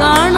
காண